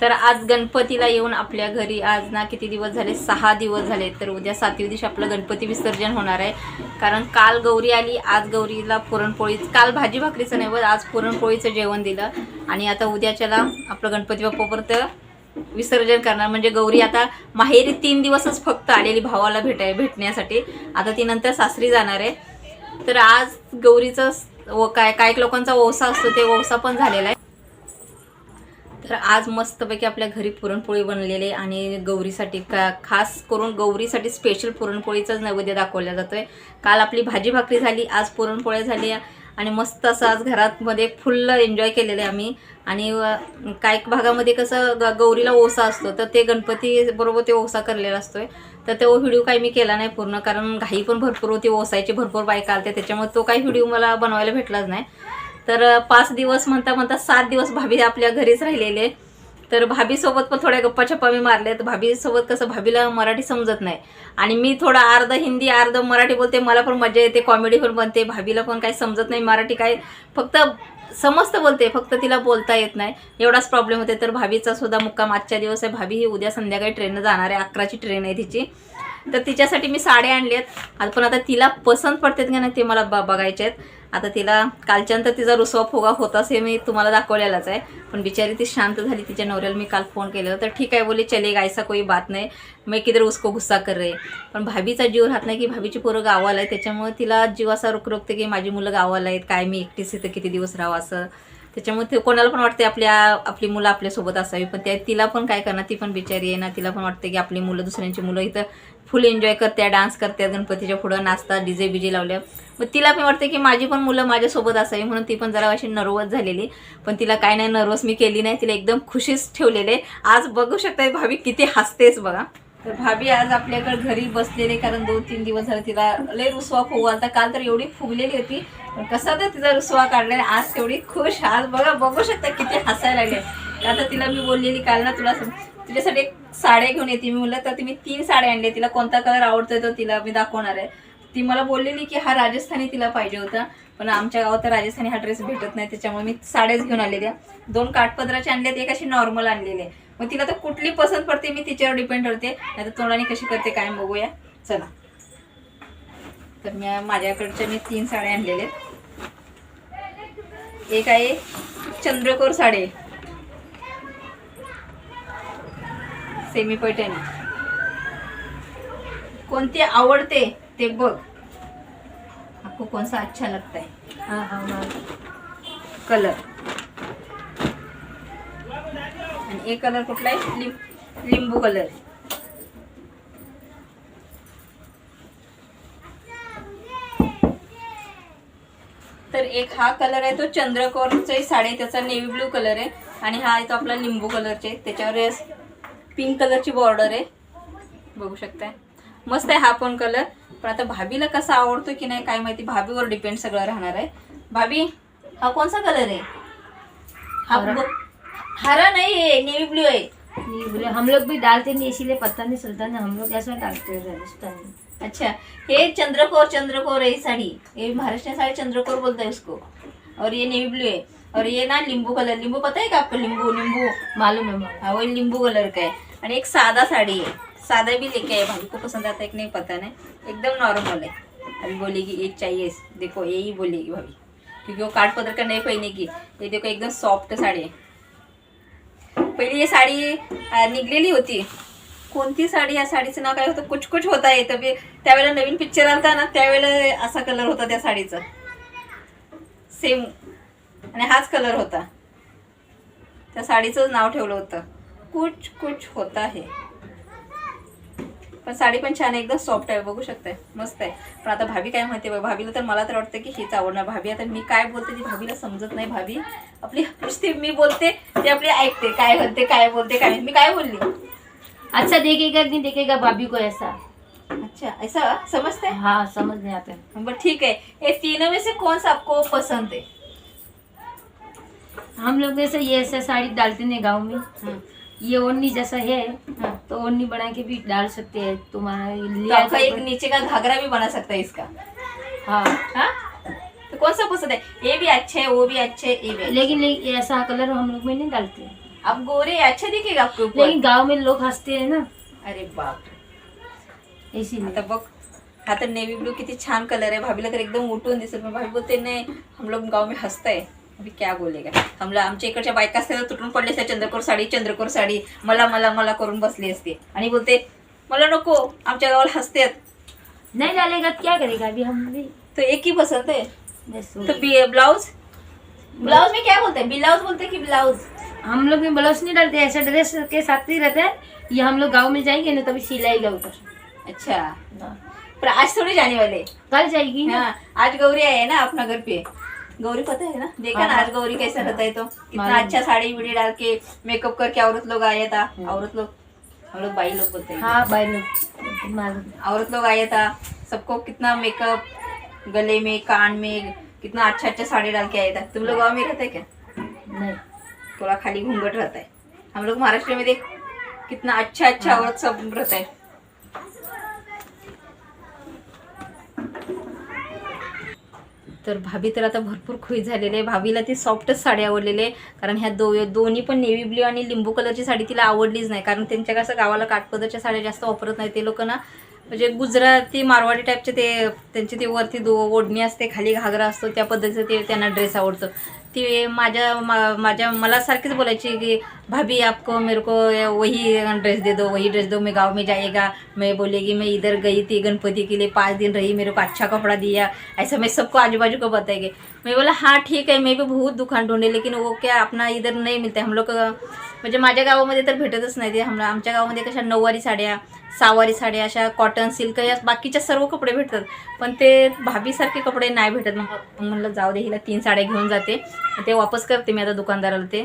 तर आज गणपतीला येऊन आपल्या घरी आज ना किती दिवस झाले? सहा दिवस झाले. तर उद्या सातवी दिवशी आपलं गणपती विसर्जन होणार आहे. कारण काल गौरी आली आज गौरीला पुरणपोळी काल भाजी भाकरीचं नाही आज पुरणपोळीचं जेवण दिलं. आणि आता उद्याच्याला आपलं गणपती बाप्पापर्यंत विसर्जन करणार. म्हणजे गौरी आता माहेरी तीन दिवसच फक्त आलेली भावाला भेटाय भेटण्यासाठी. आता ती नंतर सासरी जाणार आहे. तर आज गौरीचं व काय काय लोकांचा ओसा असतो ते ओसा पण झालेला आहे. तर आज मस्तपैकी आपल्या घरी पुरणपोळी बनलेली आहे आणि गौरीसाठी का खास करून गौरीसाठी स्पेशल पुरणपोळीचाच नैवेद्य दाखवला जातोय. काल आपली भाजी भाकरी झाली आज पुरणपोळ्या झाली आणि मस्त असं आज घरातमध्ये फुल्ल एन्जॉय केलेलं आहे आम्ही. आणि काही भागामध्ये कसं ग गौरीला ओसा असतो तर ते गणपती बरोबर ते ओसा करलेला असतोय. तर तो व्हिडिओ काही मी केला नाही पूर्ण कारण घाई पण भरपूर होती ओसायची भरपूर बायका आलते त्याच्यामुळे तो काही व्हिडिओ मला बनवायला भेटलाच नाही. तर पाच दिवस म्हणता म्हणता सात दिवस भाभी आपल्या घरीच राहिलेले. तर भाभीसोबत पण थोड्या गप्पा छप्पा मी मारले तर भाभीसोबत कसं भाभीला मराठी समजत नाही. आणि मी थोडं अर्ध हिंदी अर्ध मराठी बोलते. मला पण मजा येते कॉमेडी पण बनते. भाभीला पण काही समजत नाही. मराठी काय फक्त समजतं बोलते. फक्त तिला बोलता येत नाही. एवढाच प्रॉब्लेम होते. तर भाभीचा सुद्धा मुक्काम आजच्या दिवस आहे. भाभी ही उद्या संध्याकाळी ट्रेननं जाणार आहे. अकराची ट्रेन आहे तिची. तर तिच्यासाठी मी साड्या आणल्यात. आहेत पण आता तिला पसंत पडतात का नाही ते मला ब बघायचे आहेत. आता तिला कालच्यानंतर तिचा रुसवा फुगा होताच हे मी तुम्हाला दाखवलेलाच आहे. पण बिचारी ती शांत झाली तिच्या नवऱ्याला मी काल फोन केलेला. तर ठीक आहे बोली चले गायसा कोई बात नाही. मी किधर उसको गुस्सा कर रे पण भाभीचा जीव राहत नाही की भाभीची पोरं गावाला आहे त्याच्यामुळे तिला जीव असा रुकरुकते की माझी मुलं गावाला आहेत. काय मी एकटीच इथं किती दिवस राहावं असं. त्याच्यामुळे ते कोणाला पण वाटते आपल्या आपली मुलं आपल्यासोबत असावी पण त्या तिला पण काय करणार ती पण बिचारी आहे ना तिला पण वाटते की आपली मुलं दुसऱ्यांची मुलं इथं फुल एन्जॉय करत्या डान्स करत्या गणपतीच्या पुढं नाचतात डीजे बीजे लावल्या. मग तिला पण वाटते की माझी पण मुलं माझ्यासोबत असावी म्हणून ती पण जरा अशी नर्वस झालेली. पण तिला काय नाही नर्वस मी केली नाही तिला एकदम खुशीच ठेवलेले आज बघू शकता भाभी किती हसतेच बघा. तर भाभी आज आपल्याकडे घरी बसलेले कारण दोन तीन दिवस झाले तिला लय रुसवा फुगवा आता काल तर एवढी फुगलेली होती पण कसा तर तिचा रुसवा काढलेला आज तेवढी खुश आज बघा बघू शकता किती हसायला लागले आता तिला मी बोललेली काल ना तुला तिच्यासाठी तुझ्यासाठी एक साड्या घेऊन येते. मी म्हणलं तर मी तीन साड्या आणल्या. तिला कोणता कलर आवडतोय तो तिला मी दाखवणार आहे. ती मला बोललेली की हा राजस्थानी तिला पाहिजे होता. पण आमच्या गावात तर राजस्थानी हा ड्रेस भेटत नाही त्याच्यामुळे मी साड्याच घेऊन आलेल्या. दोन काठपदराच्या आणल्यात एक अशी नॉर्मल आणलेली आहे. मग तिला तर कुठली पसंत पडते मी तिच्यावर डिपेंड करते नाही तर तोंडाने कशी करते काय बघूया. चला. तर मी माझ्याकडच्या मी तीन साड्या आणलेल्या आहेत. एक आहे चंद्रकोर साडी. सेमी पैठणी कोणती आवडते ते बघ. आपको कौन सा अच्छा लगता है? हाँ हाँ हाँ। कलर आणि एक कलर कुठला आहे लिं- लिंबू कलर तर एक हा कलर आहे तो चंद्रकोरची साडी त्याचा नेव्ही ब्लू कलर आहे. आणि हा आहे तो आपला लिंबू कलरचे त्याच्यावर पिंक कलरची बॉर्डर आहे. बघू शकताय? मस्त आहे हा पण कलर पण आता भाभीला कसा आवडतो की नाही काय माहिती भाभीवर डिपेंड सगळं राहणार आहे. भाभी हा कोणसा कलर आहे? हा हरा. नाही आहे नेव्ही ब्लू आहे. नहीं बोले हम लोग भी डालते नहीं इसीलिए पता नहीं चलता ना हम लोग ऐसा डालते हैं राजस्थान. में अच्छा ये चंद्रकोर चंद्रकोर है साड़ी. ये महाराष्ट्र साड़ी चंद्रकोर बोलता है उसको. और ये नेवी ब्लू है और ये ना नींबू कलर नींबू पता है क्या आपको? नींबू नींबू मालूम है हाँ. वो नींबू कलर का है और एक सादा साड़ी है सादा भी लेके आए भाभी को पसंद आता है कि नहीं पता नहीं. एकदम नॉर्मल है अभी बोलेगी एक चाहिए देखो यही बोलेगी भाभी. क्योंकि वो काट पदर का. नहीं पहनेगी ये देखो एकदम सॉफ्ट साड़ी है पहिली ही साडी अं, निघलेली होती. कोणती साडी? या साडीचं नाव काय होतं? कुछ कुछ होता येतं. त्यावेळेला नवीन पिक्चर आलता ना त्यावेळेला असा कलर होता त्या साडीचा. सेम आणि हाच कलर होता. त्या साडीचंच नाव ठेवलं होतं. कुछ कुछ होता हे. पण साडी पण छान आहे एकदम सॉफ्ट आहे बघू शकताय मस्त आहे. पण आता भाभी काय म्हणते बघ भाभीला तर मला तर वाटतं की हीच आवडणार. भाभी आता मी काय बोलते ती भाभीला समजत नाही. भाभी आपली नुसती मी बोलते ते आपली ऐकते. काय म्हणते काय बोलते काय मी काय बोलली? अच्छा देखेगा कि नहीं देखेगा भाभी को ऐसा. अच्छा ऐसा? समझते हैं हाँ समझ में आता. है बट ठीक है ये तीनों में से कौन सा आपको पसंद है? हम लोग जैसे ये ऐसे साड़ी डालते नहीं गाँव में हाँ, ये ओढ़नी जैसा है हाँ। तो ओढ़नी बना के भी डाल सकते हैं तुम्हारा तो तो- एक नीचे का घाघरा भी बना सकता है इसका? हाँ। हाँ? तो कौन सा पसंद है? ये भी अच्छे है वो भी अच्छे है ये भी लेकिन ऐसा कलर हम लोग में नहीं डालते। आप गोरे अच्छा दिखेगा आपके ऊपर? लेकिन गाँव में लोग हँसते हैं ना। अरे बाप इसीलिए। आता बघ हा तर नेव्ही ब्लू किती छान कलर आहे भाभीला तर एकदम उठून दिसत पण भाभी बोलते नाही हम लोग गाव में हंसता है। अभी क्या बोलेगा? हमला आमच्या इकडच्या बायका असते तर तुटून पडले असते चंद्रकोर साडी चंद्रकोर साडी. मला मला मला करून बसली असते. आणि बोलते मला नको आमच्या गावाला हसतात. नहीं डालेगा तो क्या करेगा अभी? हम भी तो एक ही पसंद है तो बी- ब्लाउज ब्लाउज में क्या बोलते हैं? ब्लाउज बोलते हैं कि ब्लाउज हम लोग में ब्लाउज नहीं डालते ऐसा ड्रेस के साथ ही रहता है। ये हम लोग गांव में जाएंगे ना तभी सिलाएगा ऊपर। अच्छा। पर आज थोड़ी जाने वाले। कल जाएगी ना। हाँ आज गौरी आए है ना अपना घर पे। गौरी पता है ना? देखा ना। आज गौरी कैसा रहता है तो? कितना। अच्छा साड़ी वीड़ी डाल के मेकअप करके औरत लोग आया था। औरत लोग हम लोग बाई लोग बोलते हैं। हाँ लोग। औरत लोग आया था। सबको कितना मेकअप गले में कान में कितना अच्छा अच्छा साड़ी डाल के आया था। तुम लोग गाँव में रहते क्या? नहीं। थोड़ा खाली घूंघट रहता है। हम लोग महाराष्ट्र में देख कितना अच्छा अच्छा। औरत सब रहता है। तर भाभी तर आता भरपूर खुश झालेली आहे. भाभीला ती सॉफ्टच साडी आवडलेली आहे. कारण ह्या दो दोन्ही पण नेव्ही ब्ल्यू आणि लिंबू कलरची साडी तिला आवडलीच नाही. कारण त्यांच्या कसं गावाला काठपदरच्या साड्या जास्त वापरत नाही. ते लोक ना म्हणजे गुजराती मारवाडी टाईपचे ते त्यांची ते वरती दो ओढणी असते खाली घागरा असतो त्या पद्धतीचं ते त्यांना ड्रेस आवडतो. ती माझ्या मा- माझ्या मला सारखीच बोलायची की, भाभी, आपको मेरे को वही ड्रेस दे दो, वही ड्रेस दो, मैं गाँव में जाएगा. मैं बोलेगी मैं इधर गई थी गणपति के लिए, पाँच दिन रही, मेरे को अच्छा कपड़ा दिया। ऐसा मैं सबको आजू बाजू को बताएगी। मैं बोला हाँ ठीक है, मैं भी बहुत दुकान ढूंढे, लेकिन वो क्या अपना इधर नहीं मिलता, हम लोग म्हणजे माझ्या गावामध्ये तर भेटतच नाही, ते हम, आमच्या गावामध्ये कशा नऊवारी साड्या सहावारी साड्या अशा कॉटन सिल्क या बाकीच्या सर्व कपडे भेटतात. पण ते भाभीसारखे कपडे नाही भेटत. मग म्हणलं जाऊ दे हिला तीन साड्या घेऊन जाते. ते वापस करते मी आता दुकानदाराला ते.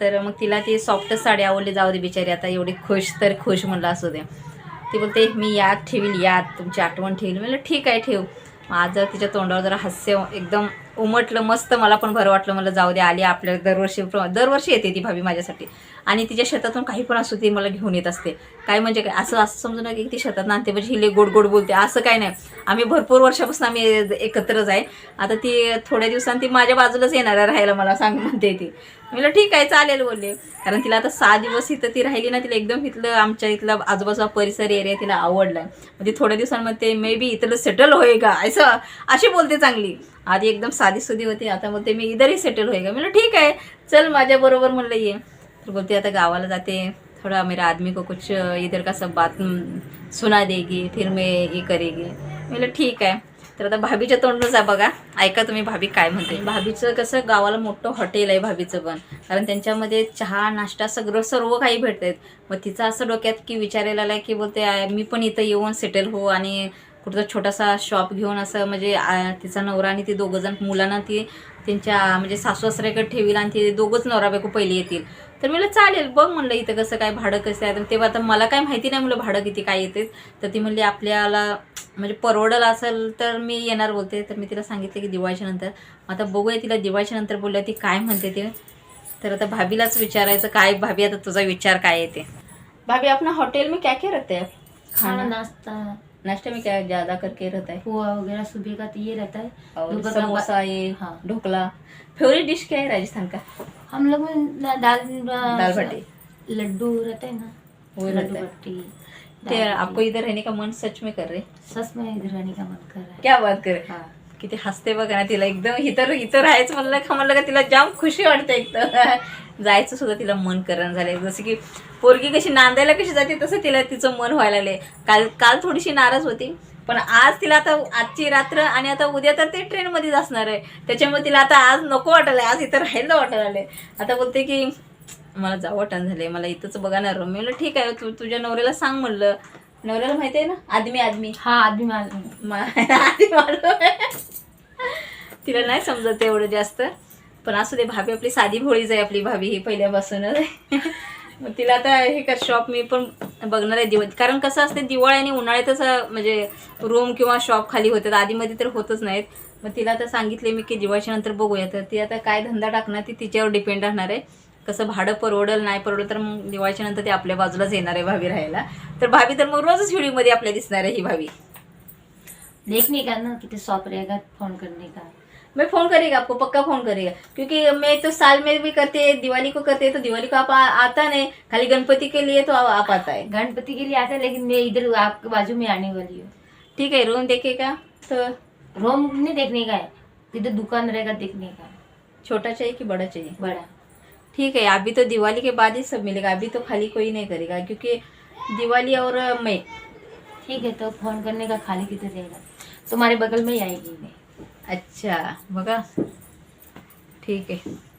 तर मग तिला ती सॉफ्टच साडी आवडली. जाऊ दे बिचारी आता एवढी खुश तर खुश म्हणलं असू दे. ती बोलते मी याद ठेवील याद तुमची आठवण ठेवील. म्हणलं ठीक आहे ठेव. आज जर तिच्या तोंडावर जरा हास्य एकदम उमटलं मस्त मला पण बरं वाटलं. मला जाऊ दे आली आपल्याला दरवर्षी दरवर्षी येते ती भाभी माझ्यासाठी. आणि तिच्या शेतातून काही पण असू ती मला घेऊन येत असते. काय म्हणजे काय? असं असं समजू नका की ती शेतात आणते म्हणजे हिले गोड गोड बोलते. असं काय नाही. आम्ही भरपूर वर्षापासून आम्ही एकत्रच आहे. आता ती थोड्या दिवसांनी ती माझ्या बाजूलाच येणार आहे राहायला मला सांग म्हणते ती. म्हटलं म्हणलं ठीक आहे चालेल बोलले. कारण तिला आता सहा दिवस इथं ती राहिली ना तिला एकदम इथलं आमच्या इथला आजूबाजूचा परिसर एरिया तिला आवडला. म्हणजे थोड्या दिवसांमध्ये मे बी इथलं सेटल होईगा असं अशी बोलते चांगली. आधी एकदम साधी सुधी होती आता बोलते मी इधरही सेटल होईगा. म्हणलं ठीक आहे चल माझ्याबरोबर म्हणलं ये. तर बोलते आता गावाला जाते थोड़ा मेरा आदमी को कुछ इधर का सब बात सुना देगी फिर मैं ये करेगी. म्हणलं ठीक आहे. तर आता भाभीच्या तोंडच आहे बघा. ऐका तुम्ही भाभी काय म्हणते. भाभीचं कसं गावाला मोठं हॉटेल आहे भाभीचं पण. कारण त्यांच्यामध्ये चहा नाश्ता सगळं सर्व काही भेटतात. मग तिचं असं डोक्यात की विचारायला आलं की बोलते मी पण इथं येऊन सेटल हो आणि कुठचा छोटासा शॉप घेऊन असं म्हणजे तिचा नवरा आणि ती दोघं जण मुलांना ती त्यांच्या म्हणजे सासू सासऱ्याकडे ठेवील आणि ते दोघंच नवरा बायको पहिले येतील. तर म्हणलं चालेल बघ म्हणलं इथं कसं काय भाडं कसं आहे. तर तेव्हा आता मला काय माहिती नाही म्हणलं भाडं किती काय येते. तर ती म्हणली आपल्याला म्हणजे परवडल असेल तर मी येणार बोलते. तर मी तिला सांगितलं की दिवाळीच्या नंतर. आता बघूया तिला दिवाळीच्या नंतर बोलल्या ती काय म्हणते ते. तर आता भाभीलाच विचारायचं काय भाभी आता तुझा विचार काय येते भाभी अपना होटल में क्या क्या रहता है खाना नाश्ता. नाश्ते में क्या ज्यादा करके रहता है पोहा वगैरह सुबह का तो ये रहता है और समोसा ये हाँ। ढोकला. फेवरेट डिश क्या है राजस्थान का? हम लोग दाल दाल बाटी लड्डू रहते हैं ना. वो लड्डू है बाटी ते आपको। इधर रहने का मन सच में कर रहे सच में इधर रहने का मन कर रहा है। क्या बात करे हाँ? किती हसते बघा ना तिला एकदम इतर इथं राहायचं म्हणलं का म्हणलं का तिला जाम खुशी वाटते एकदम. जायचं सुद्धा तिला मन करण झालंय. जसं की पोरगी कशी नांदायला कशी जाते तसं तिला तिचं मन व्हायला लागले काल काल थोडीशी नाराज होती पण आज तिला आता आजची रात्र आणि आता उद्या तर ते ट्रेनमध्येच असणार आहे. त्याच्यामुळे तिला आता आज नको वाटायला आज इथं राहायला वाटायला लागले आता बोलते की मला जावं वाटण झाले मला इथंच बघणार मी म्हणलं ठीक आहे तू तुझ्या नवऱ्याला सांग म्हणलं. नवऱ्याला माहिती आहे ना? आदमी आदमी. हाँ आदमी मालूम मा- आधी मालूम आहे. तिला नाही समजत एवढं जास्त. पण असू दे भाभी आपली साधी भोळीच आहे आपली भाभी ही पहिल्यापासूनच. मग तिला आता हे कर शॉप मी पण बघणार आहे दिवाळी कारण कसं असते दिवाळी आणि उन्हाळ्यातच म्हणजे रूम किंवा शॉप खाली होतात. आधीमध्ये तर होतच नाहीत. मग तिला आता सांगितले मी की दिवाळीच्या नंतर बघूया. तर ती आता काय धंदा टाकणार ती तिच्यावर डिपेंड राहणार आहे. कसं भाडं परवडल नाही परवडलं तर मग दिवाळीच्या नंतर ती आपल्या बाजूलाच येणार आहे भाभी राहायला. तर भाभी तर मग रोजच व्हिडिओमध्ये आपल्या दिसणार आहे ही भाभी. देखने का ना कितने शॉप रहेगा फोन करने का? मैं फोन करेगा आपको पक्का फोन करेगा क्योंकि मैं तो साल में भी करते दिवाली को करते तो दिवाली को आप आ, आता नहीं। खाली गणपति के लिए तो आप आप आता है। गणपति के लिए आता है लेकिन मैं इधर आपके बाजू में आने वाली हूँ। ठीक है रूम देखेगा तो रूम नहीं देखने का है इधर दुकान रहेगा देखने का। छोटा चाहिए कि बड़ा चाहिए? बड़ा। ठीक है, अभी तो दिवाली के बाद ही सब मिलेगा, अभी तो खाली कोई नहीं करेगा, क्योंकि दिवाली और मई, ठीक है तो फ़ोन करने का खाली किधर रहेगा? तुम्हारे बगल में ही आएगी। मैं अच्छा बगा। ठीक आहे